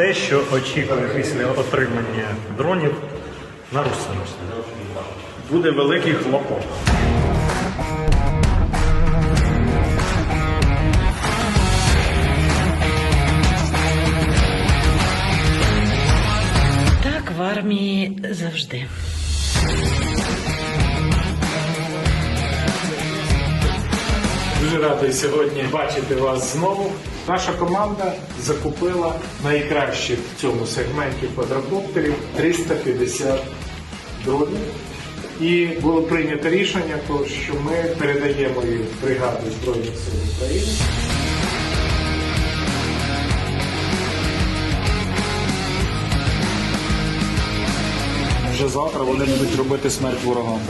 Те, що очікує після отримання дронів на Русі. Буде великий хлопок. Так в армії завжди. Дуже радий сьогодні бачити вас знову. Наша команда закупила найкращих в цьому сегменті квадрокоптерів 350 дронів. І було прийнято рішення, що ми передаємо їх в Збройних сил України. Вже завтра вони будуть робити смерть ворогам.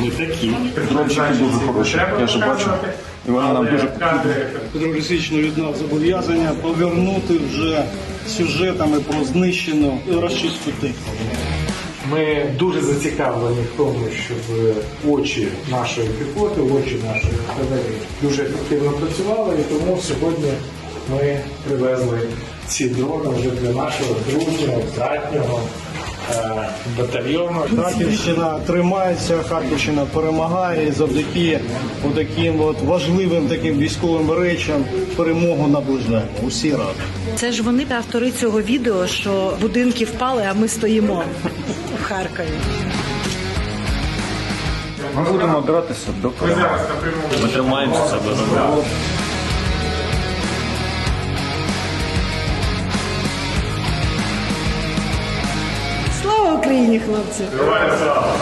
Ми такі. Дрончики дуже хороші. Я ж бачу. І вони нам дуже Петро Олексійович від нас зобов'язання повернути вже сюжетами про знищену техніку. Ми дуже зацікавлені в тому, щоб очі нашої піхоти, очі нашої артилерії дуже ефективно працювали, і тому сьогодні ми привезли ці дрони вже для нашого дружнього, братнього батальйону. Харківщина тримається, Харківщина перемагає і завдяки таким от важливим таким військовим речам перемогу наближаємо. Усі разом. Це ж вони автори цього відео, що будинки впали, а ми стоїмо в Харкові. Ми будемо дратися до перемоги. Ми тримаємося себе. Слава Україні, хлопці! Героям слава!